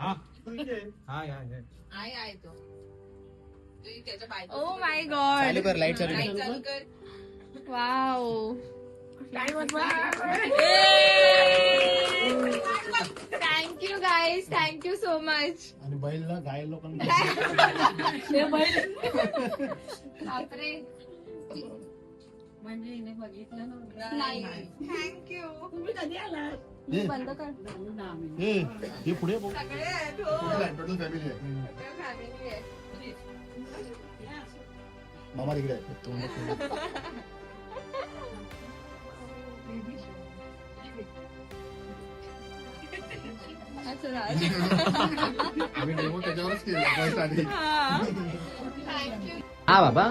हा. हा या या. आहे आहे तो. तू त्याच्या बायको ओ माय गॉड चालू कर लाइट चालू लाइट कर. चालू कर. Wow thank you guys thank you so much आणि बैलला गाय लोकांना बापरे. म्हणजे हिने बघितलं नाही. थँक्यू हे, बंद कर. हे, हे पुढे बघ. सगळे आहेत हो. टोटल फॅमिली आहे. आहे. मामा तिकडे आहे असं राहत. आम्ही डेमो त्याच्यावरच केला आधी हा. हा बाबा.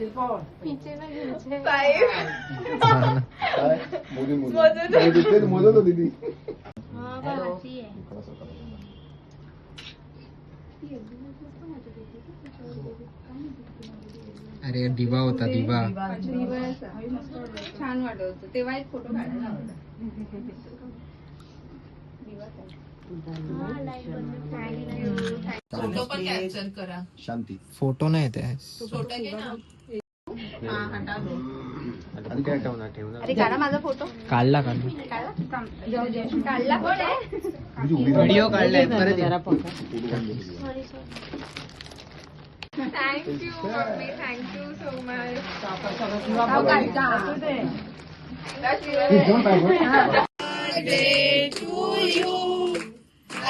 ना. काय मोदी मोदी तेच मोजत होती ती अरे दिवा होता दिवा दिवाळीचा. छान वाटत होतं तेव्हा एक फोटो काढायला आवडला फोटो पण कॅप्चर करा. शांती. फोटो नाही येते फोटो घे ना. आणि काय ठेवणार ठेवणार? अरे काढा माझा फोटो. काढला काढला व्हिडिओ काढलाय परत. Thank you mummy. Thank you so much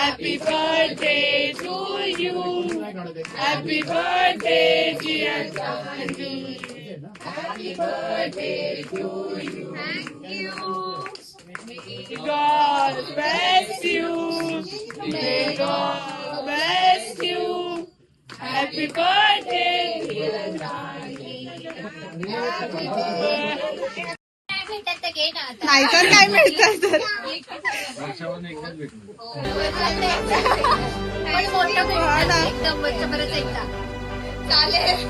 Happy birthday to you. Happy birthday, dear Gandhi. Happy birthday to you. Thank you. May God bless you. May God bless you. Happy birthday, dear Gandhi. Happy birthday. भेटत तर घे ना काय मिळतं हो. हो, एकदा. चालेल.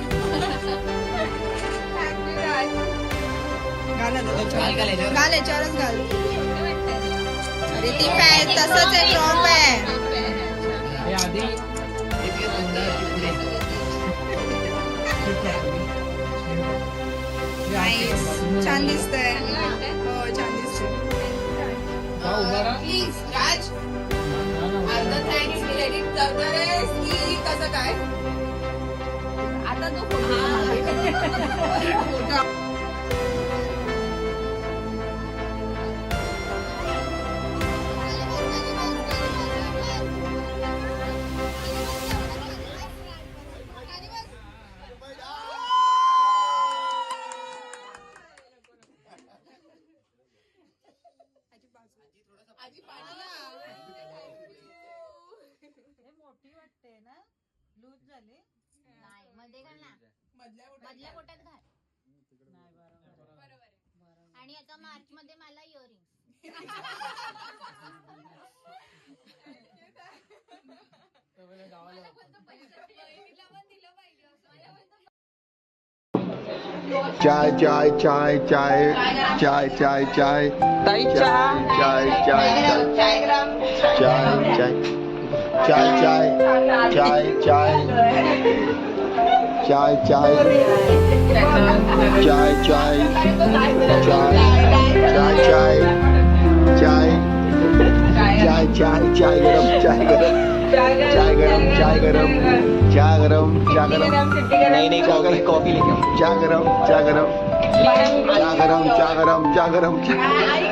घाल आता. घाल याच्यावरच घाल. तसंच आहे टॉप आहे. आधी Nice. छान दिसतंय हो छान दिसतंय प्लीज राज अर्धा थँक्स क्रेडिट करणार आहेस की कसं काय आता तो फोटो मधल्या पोटात घाल आणि आता मार्च मध्ये मला इयरिंग चाय चाय चाय चाय चाय चाय चाय चाय चाय चाय चाय चाय चाय चाय चाय चाय चाय चाय चाय चाय चाय चाय चाय चाय चाय चाय चाय गरम चाय गरम चाय गरम चाय गरम चाय गरम चाय गरम नहीं नहीं कॉफी कॉफी लेके चाय गरम चाय गरम चाय गरम चाय गरम चाय गरम चाय